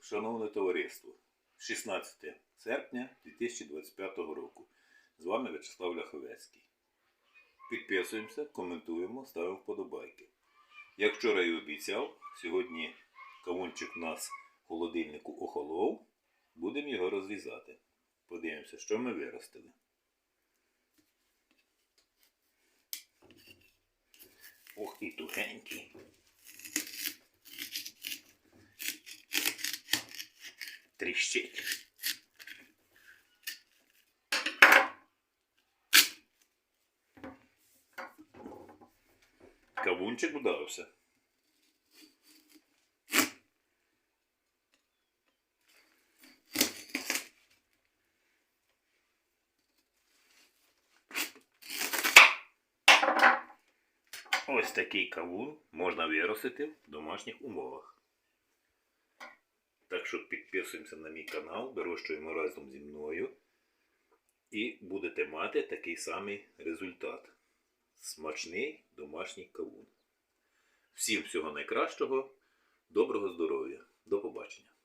шановне товариство, 16 серпня 2025 року. З вами В'ячеслав Ляховецький. Підписуємося, коментуємо, ставимо вподобайки. Як вчора і обіцяв, сьогодні кавунчик у нас в холодильнику охолов. Будемо його розрізати. Подивимося, що ми виростили. Ох, і тугенький. Тріщить. Кавунчик вдався. Ось такий кавун можна виростити в домашніх умовах. Так що підписуємося на мій канал, вирощуємо разом зі мною. І будете мати такий самий результат. Смачний домашній кавун. Всім всього найкращого, доброго здоров'я. До побачення.